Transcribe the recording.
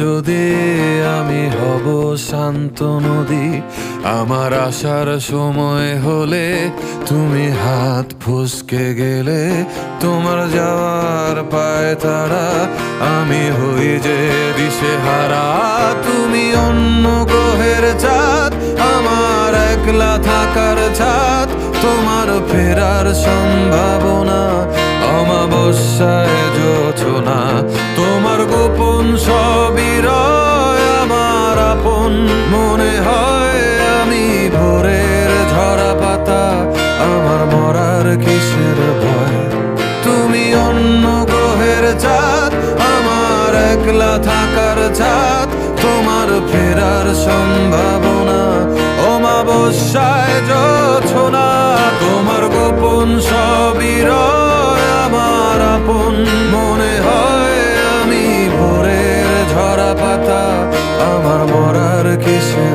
যদি আমি হব শান্ত নদী, আমার আসার সময় হলে তুমি হাত ফুসকে গেলে, তোমার যাওয়ার পায় তারা, আমি হই যে দিশে হারা তুমি অন্য গ্রহের চাঁদ, আমার একলা থাকার ছাদ, তোমার ফেরার সম্ভাবনা, অমাবস্যায় যোচনা তোমার মনে হয় আমি ভোরের ঝরা পাতা আমার মরার কিসের ভয়? তুমি অন্য গ্রহের চাঁদ, আমার একলা থাকার ছাদ তোমার ফেরার সম্ভাবনা অমাবস্যায় যোছনা তোমার গোপন সবই আর কিছু